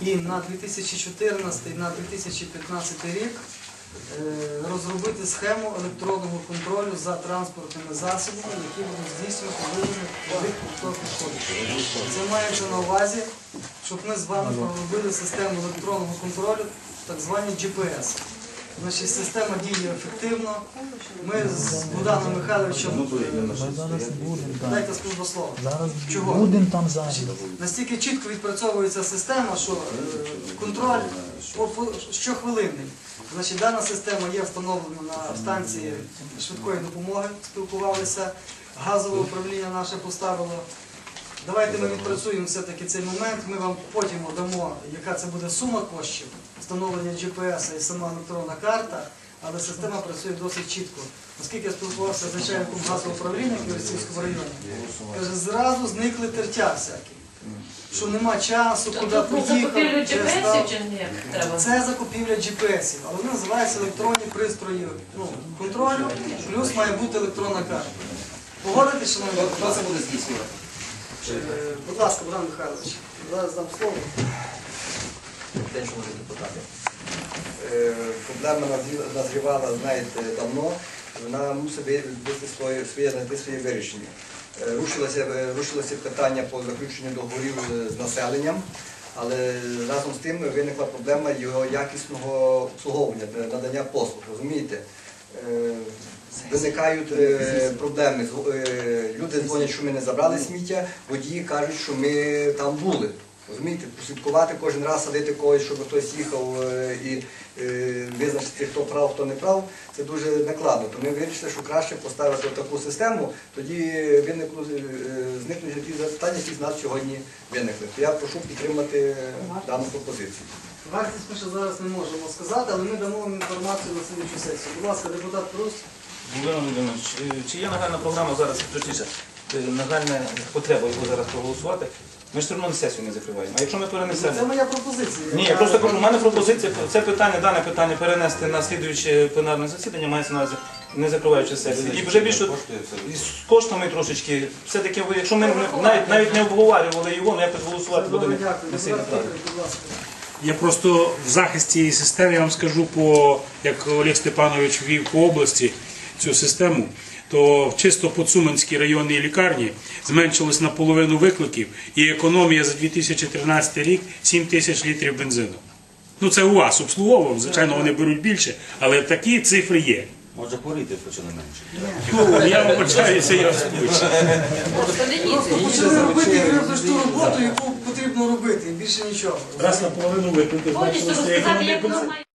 і на 2014 на 2015 рік е, розробити схему електронного контролю за транспортними засобами, які будуть здійснювати виявлення побутових відходів. Це мається на увазі, щоб ми з вами проробили систему електронного контролю, так звані GPS. Значить, система діє ефективно. Ми з Богданом Михайловичем там. дайте скажу слова. Чого? Настільки чітко відпрацьовується система, що е, контроль по- по- щохвилинний. Значить, дана система є встановлена на станції швидкої допомоги, спілкувалися, газове управління наше поставило. Давайте ми відпрацюємо все-таки цей момент. Ми вам потім дамо, яка це буде сума коштів, встановлення GPS і сама електронна карта, але система працює досить чітко. Оскільки я спілкувався з начальником газового управління Ківерцівського району, каже, зразу зникли тертя всякі. Що нема часу, куди чи ні? Треба. Це закупівля GPS-ів, але вони називаються електронні пристрої ну, контролю, плюс має бути електронна карта. Погодитесь, шановні Хто це буде здійснювати? Е, Будь ласка, Богдан Михайлович, зараз дам слово. Те, що може депутати. Е, Проблема назрівала, знаєте, давно. Вона мусить ви- своє, своє знайти своє вирішення. Е, Рушилося, рушилося питання по заключенню договорів з населенням, але разом з тим виникла проблема його якісного обслуговування, надання послуг. Розумієте? Е, Виникають е, проблеми. Е, Люди дзвонять, що ми не забрали сміття, водії кажуть, що ми там були. Розумієте, прослідкувати кожен раз, садити когось, щоб хтось їхав е, і е, визначити, хто прав, хто не прав, це дуже накладно. То ми вирішили, що краще поставити таку систему, тоді виникло, е, зникнуть ті запитання, які з нас сьогодні виникли. То я прошу підтримати дану пропозицію. Вартість ми ще зараз не можемо сказати, але ми дамо вам інформацію на слідчу сесію. Будь ласка, депутат Прус. Володимир Володимирович, чи є нагальна програма зараз, точніше, нагальна потреба його зараз проголосувати? Ми ж все одно сесію не закриваємо. А якщо ми перенесемо... Це моя пропозиція. Ні, я просто кажу, у мене пропозиція, це питання, дане питання перенести на слідуюче пленарне засідання, мається на увазі, не закриваючи сесію. І вже більше і з коштами трошечки, все-таки, ви- якщо ми навіть, навіть не обговорювали його, ну якось голосувати буде не, сильно правильно. Будь ласка. Я просто в захисті цієї системи я вам скажу, по, як Олег Степанович ввів по області цю систему, то чисто по Цуманській районній лікарні зменшилось на половину викликів і економія за 2013 рік 7 тисяч літрів бензину. Ну це у вас обслуговував, звичайно, вони беруть більше, але такі цифри є. Може хоча не менше. Ну, я вибачаюся, я озвучу. Просто почали робити ту роботу, яку потрібно робити, більше нічого. Раз на половину викликів